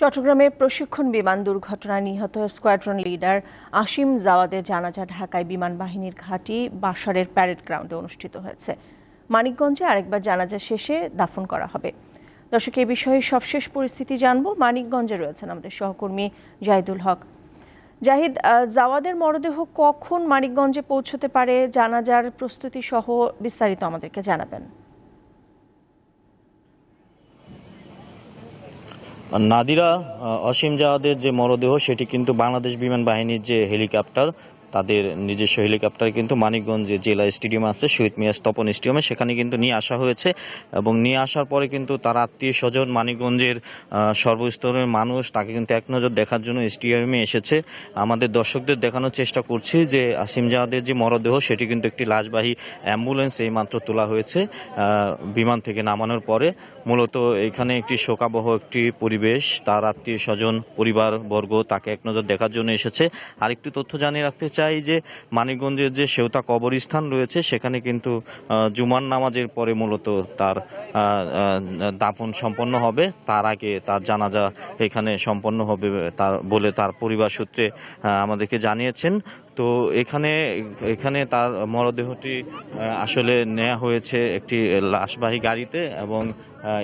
চট্টগ্রামে প্রশিক্ষণ বিমান দুর্ঘটনায় নিহত স্কোয়াড্রন লিডার আসিম জাওয়াদের জানাজা ঢাকায় বিমান বাহিনীর ঘাঁটি বাসারের প্যারেড গ্রাউন্ডে অনুষ্ঠিত হয়েছে। মানিকগঞ্জে আরেকবার জানাজা শেষে দাফন করা হবে। দর্শক এই বিষয়ে সবশেষ পরিস্থিতি জানব। মানিকগঞ্জে রয়েছেন আমাদের সহকর্মী জাহিদুল হক। জাহিদ জাওয়াদের মরদেহ কখন মানিকগঞ্জে পৌঁছতে পারে? জানাজার প্রস্তুতি সহ বিস্তারিত আমাদেরকে জানাবেন। নাদিরা অসীম জাহাদের যে মরদেহ সেটি কিন্তু বাংলাদেশ বিমান বাহিনীর যে হেলিকপ্টার তাদের নিজস্ব হেলিকপ্টার কিন্তু মানিকগঞ্জে জেলা স্টেডিয়াম আছে, শহীদ মিয়া স্তপন স্টেডিয়ামে সেখানে কিন্তু নিয়ে আসা হয়েছে এবং নিয়ে আসার পরে কিন্তু তার আত্মীয় স্বজন মানিকগঞ্জের সর্বস্তরের মানুষ তাকে কিন্তু এক নজর দেখার জন্য স্টেডিয়ামে এসেছে। আমাদের দর্শকদের দেখানোর চেষ্টা করছি যে আসিম জাহাদের যে মরদেহ সেটি কিন্তু একটি লাশবাহী অ্যাম্বুলেন্স এই মাত্র তোলা হয়েছে বিমান থেকে নামানোর পরে। মূলত এখানে একটি শোকাবহ একটি পরিবেশ, তার আত্মীয় স্বজন পরিবার বর্গ তাকে এক নজর দেখার জন্য এসেছে। আরেকটি তথ্য জানিয়ে রাখতে চাই যে মানিকগঞ্জের যে সেওতা কবরস্থান রয়েছে, সেখানে কিন্তু জুমার নামাজের পরে মূলত তার দাফন সম্পন্ন হবে। তার আগে তার জানাজা এখানে সম্পন্ন হবে, তার বলে তার পরিবার সূত্রে আমাদেরকে জানিয়েছেন। তো এখানে এখানে তার মরদেহটি আসলে নেওয়া হয়েছে একটি লাশবাহী গাড়িতে এবং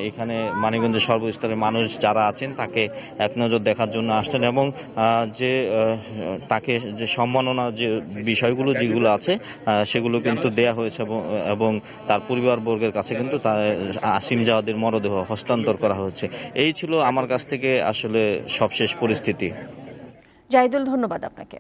এখানে মানিকগঞ্জের সর্বস্তরের মানুষ যারা আছেন তাকে এক নজর দেখার জন্য আসছেন এবং যে তাকে যে সম্মাননা যে বিষয়গুলো যেগুলো আছে সেগুলো কিন্তু দেয়া হয়েছে এবং- তার পরিবারবর্গের কাছে কিন্তু তার আসিম জাহাদের মরদেহ হস্তান্তর করা হয়েছে। এই ছিল আমার কাছ থেকে আসলে সবশেষ পরিস্থিতি। জাহিদুল, ধন্যবাদ আপনাকে।